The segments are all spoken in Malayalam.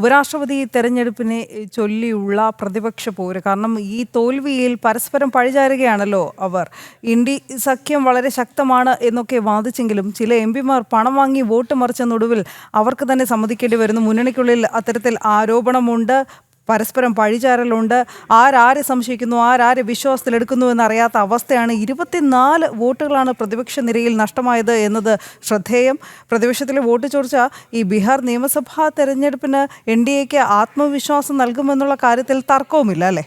ഉപരാഷ്ട്രപതി തെരഞ്ഞെടുപ്പിനെ ചൊല്ലിയുള്ള പ്രതിപക്ഷ പോര്. കാരണം ഈ തോൽവിയിൽ പരസ്പരം പഴിചാരുകയാണല്ലോ അവർ. ഇന്ത്യ സഖ്യം വളരെ ശക്തമാണ് എന്നൊക്കെ വാദിച്ചെങ്കിലും ചില എം പിമാർ പണം വാങ്ങി വോട്ട് മറിച്ചെന്നൊടുവിൽ അവർക്ക് തന്നെ സമ്മതിക്കേണ്ടി വരുന്നു. മുന്നണിക്കുള്ളിൽ അത്തരത്തിൽ ആരോപണമുണ്ട്. പരസ്പരം പഴിചാരലുണ്ട്. ആരാരെ സംശയിക്കുന്നു ആരാരെ വിശ്വാസത്തിലെടുക്കുന്നു എന്നറിയാത്ത അവസ്ഥയാണ് ഇരുപത്തിനാല് വോട്ടുകളാണ് പ്രതിപക്ഷ നിരയിൽ നഷ്ടമായത് എന്നത് ശ്രദ്ധേയം. പ്രതിപക്ഷത്തിലെ വോട്ട് ചോർച്ച ഈ ബീഹാർ നിയമസഭാ തെരഞ്ഞെടുപ്പിന് എൻ ഡി എക്ക് ആത്മവിശ്വാസം നൽകുമെന്നുള്ള കാര്യത്തിൽ തർക്കവുമില്ല അല്ലേ?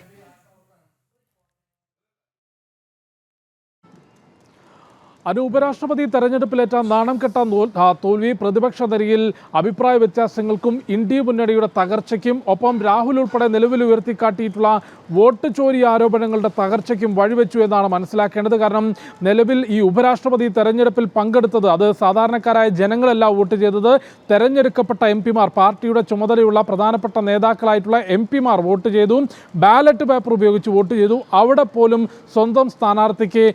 അനു ഉപരാഷ്ട്രപതി തെരഞ്ഞെടുപ്പിലേറ്റ നാണം കെട്ട തോൽവി പ്രതിപക്ഷ നിരയിൽ അഭിപ്രായ വ്യത്യാസങ്ങൾക്കും ഇന്ത്യ മുന്നണിയുടെ തകർച്ചയ്ക്കും ഒപ്പം രാഹുൽ ഉൾപ്പെടെ നിലവിൽ ഉയർത്തിക്കാട്ടിയിട്ടുള്ള വോട്ട് ചോരി ആരോപണങ്ങളുടെ തകർച്ചയ്ക്കും വഴിവെച്ചു എന്നാണ് മനസ്സിലാക്കേണ്ടത്. കാരണം നിലവിൽ ഈ ഉപരാഷ്ട്രപതി തെരഞ്ഞെടുപ്പിൽ പങ്കെടുത്തത് അത് സാധാരണക്കാരായ ജനങ്ങളല്ല വോട്ട് ചെയ്തത്. തെരഞ്ഞെടുക്കപ്പെട്ട എം പിമാർ പാർട്ടിയുടെ ചുമതലയുള്ള പ്രധാനപ്പെട്ട നേതാക്കളായിട്ടുള്ള എം പിമാർ വോട്ട് ചെയ്തു. ബാലറ്റ് പേപ്പർ ഉപയോഗിച്ച് വോട്ട് ചെയ്തു. അവിടെ പോലും സ്വന്തം സ്ഥാനാർത്ഥിക്ക്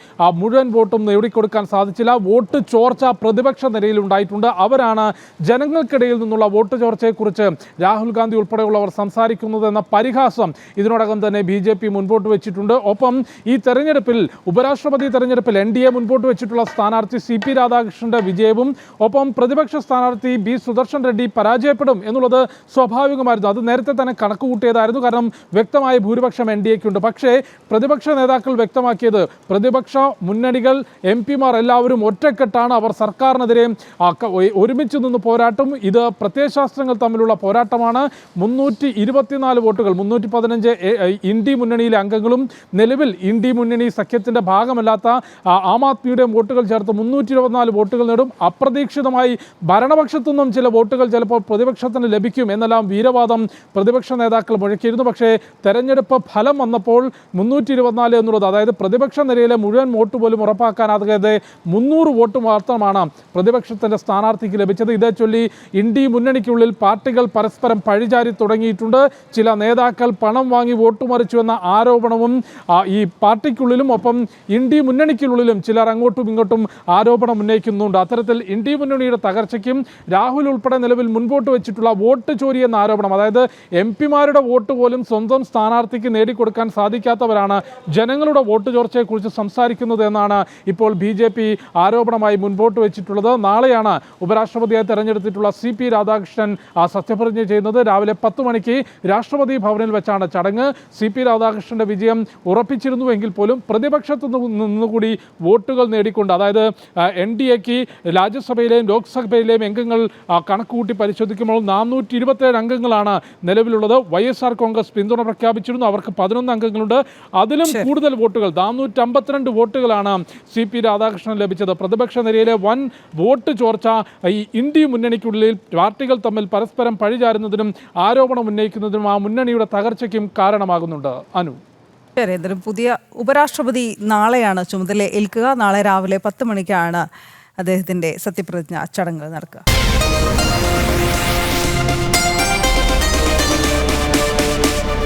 മുഴുവൻ വോട്ടും നേടിക്കൊടുക്കാൻ സാധിച്ചില്ല. വോട്ട് ചോർച്ച പ്രതിപക്ഷ നിരയിൽ ഉണ്ടായിട്ടുണ്ട്. അവരാണ് ജനങ്ങൾക്കിടയിൽ നിന്നുള്ള വോട്ട് ചോർച്ചയെക്കുറിച്ച് രാഹുൽ ഗാന്ധി ഉൾപ്പെടെയുള്ളവർ സംസാരിക്കുന്നത് എന്ന പരിഹാസം ഇതിനോടകം തന്നെ ബി ജെ പി മുൻപോട്ട് വെച്ചിട്ടുണ്ട്. ഒപ്പം ഈ തെരഞ്ഞെടുപ്പിൽ ഉപരാഷ്ട്രപതി തെരഞ്ഞെടുപ്പിൽ എൻ ഡി എ മുൻപോട്ട് വെച്ചിട്ടുള്ള സ്ഥാനാർത്ഥി സി പി രാധാകൃഷ്ണന്റെ വിജയവും ഒപ്പം പ്രതിപക്ഷ സ്ഥാനാർത്ഥി ബി സുദർശൻ റെഡ്ഡി പരാജയപ്പെടും എന്നുള്ളത് സ്വാഭാവികമായിരുന്നു. അത് നേരത്തെ തന്നെ കണക്ക് കൂട്ടിയതായിരുന്നു കാരണം വ്യക്തമായ ഭൂരിപക്ഷം എൻ ഡി എക്കുണ്ട് പക്ഷേ പ്രതിപക്ഷ നേതാക്കൾ വ്യക്തമാക്കിയത് പ്രതിപക്ഷ മുന്നണികൾ എം പിമാർ എല്ലാവരും ഒറ്റക്കെട്ടാണ്. അവർ സർക്കാരിനെതിരെ ഒരുമിച്ച് നിന്ന് പോരാട്ടം. ഇത് പ്രത്യയശാസ്ത്രങ്ങൾ തമ്മിലുള്ള പോരാട്ടമാണ്. മുന്നൂറ്റി ഇരുപത്തിനാല് വോട്ടുകൾ മുന്നൂറ്റി പതിനഞ്ച് ഇന്ത്യ മുന്നണിയിലെ അംഗങ്ങളും നിലവിൽ ഇന്ത്യ മുന്നണി സഖ്യത്തിന്റെ ഭാഗമല്ലാത്ത ആ, ആദ്മിയുടെയും വോട്ടുകൾ ചേർത്ത് മുന്നൂറ്റി ഇരുപത്തിനാല് വോട്ടുകൾ നേടും. അപ്രതീക്ഷിതമായി ഭരണപക്ഷത്തു നിന്നും ചില വോട്ടുകൾ ചിലപ്പോൾ പ്രതിപക്ഷത്തിന് ലഭിക്കും എന്നെല്ലാം വീരവാദം പ്രതിപക്ഷ നേതാക്കൾ മുഴക്കിയിരുന്നു. പക്ഷേ തെരഞ്ഞെടുപ്പ് ഫലം വന്നപ്പോൾ മുന്നൂറ്റി ഇരുപത്തിനാല് എന്നുള്ളത് അതായത് പ്രതിപക്ഷ നിരയിലെ മുഴുവൻ വോട്ട് പോലും ഉറപ്പാക്കാനാകാതെ മുന്നൂറ് വോട്ട് മാത്രമാണ് പ്രതിപക്ഷത്തിന്റെ സ്ഥാനാർത്ഥിക്ക് ലഭിച്ചത്. ഇതേ ചൊല്ലി ഇന്ത്യ മുന്നണിക്കുള്ളിൽ പാർട്ടികൾ പരസ്പരം പഴിചാരി തുടങ്ങിയിട്ടുണ്ട്. ചില നേതാക്കൾ പണം വാങ്ങി വോട്ട് മറിച്ചു എന്ന ആരോപണവും ഈ പാർട്ടിക്കുള്ളിലും ഒപ്പം ഇന്ത്യ മുന്നണിക്കുള്ളിലും ചിലർ അങ്ങോട്ടും ഇങ്ങോട്ടും ആരോപണം ഉന്നയിക്കുന്നുണ്ട്. അത്തരത്തിൽ ഇന്ത്യ മുന്നണിയുടെ തകർച്ചയ്ക്കും രാഹുൽ ഉൾപ്പെടെ നിലവിൽ മുൻപോട്ട് വെച്ചിട്ടുള്ള വോട്ട് ചോരി എന്ന ആരോപണം അതായത് എം പിമാരുടെ വോട്ട് പോലും സ്വന്തം സ്ഥാനാർത്ഥിക്ക് നേടിക്കൊടുക്കാൻ സാധിക്കാത്തവരാണ് ജനങ്ങളുടെ വോട്ട് ചോർച്ചയെക്കുറിച്ച് സംസാരിക്കുന്നത് എന്നാണ് ഇപ്പോൾ ബി ജെ പി ആരോപണമായി മുൻപോട്ട് വെച്ചിട്ടുള്ളത്. നാളെയാണ് ഉപരാഷ്ട്രപതിയായി തെരഞ്ഞെടുത്തിട്ടുള്ള സി പി രാധാകൃഷ്ണൻ സത്യപ്രതിജ്ഞ ചെയ്യുന്നത്. രാവിലെ പത്ത് മണിക്ക് രാഷ്ട്രപതി ഭവനിൽ വെച്ചാണ് ചടങ്ങ്. സി പി രാധാകൃഷ്ണന്റെ വിജയം ഉറപ്പിച്ചിരുന്നുവെങ്കിൽ പോലും പ്രതിപക്ഷത്തു നിന്ന് നിന്നുകൂടി വോട്ടുകൾ നേടിക്കൊണ്ട് അതായത് എൻ ഡി എക്ക് രാജ്യസഭയിലെയും ലോക്സഭയിലെയും അംഗങ്ങൾ കണക്കുകൂട്ടി പരിശോധിക്കുമ്പോൾ നാനൂറ്റി ഇരുപത്തേഴ് അംഗങ്ങളാണ് നിലവിലുള്ളത്. വൈ എസ് ആർ കോൺഗ്രസ് പിന്തുണ പ്രഖ്യാപിച്ചിരുന്നു. അവർക്ക് പതിനൊന്ന് അംഗങ്ങളുണ്ട്. അതിലും കൂടുതൽ വോട്ടുകൾ നാനൂറ്റി അമ്പത്തിരണ്ട് വോട്ടുകളാണ് സി പി രാധാകൃഷ്ണൻ ലഭിച്ചത്. പ്രതിപക്ഷ നിരയിലെ വൻ വോട്ട് ചോർച്ച ഈ ഇന്ത്യ മുന്നണിക്കുള്ളിൽ പാർട്ടികൾ തമ്മിൽ പരസ്പരം പഴിചാരുന്നതിനും ആരോപണം ഉന്നയിക്കുന്നതിനും ആ മുന്നണിയുടെ തകർച്ചയ്ക്കും കാരണമാകുന്നുണ്ട്. അനു. ശരി പുതിയ ഉപരാഷ്ട്രപതി നാളെയാണ് ചുമതല ഏൽക്കുക. നാളെ രാവിലെ പത്ത് മണിക്കാണ് അദ്ദേഹത്തിന്റെ സത്യപ്രതിജ്ഞ ചടങ്ങുകൾ നടക്കുക.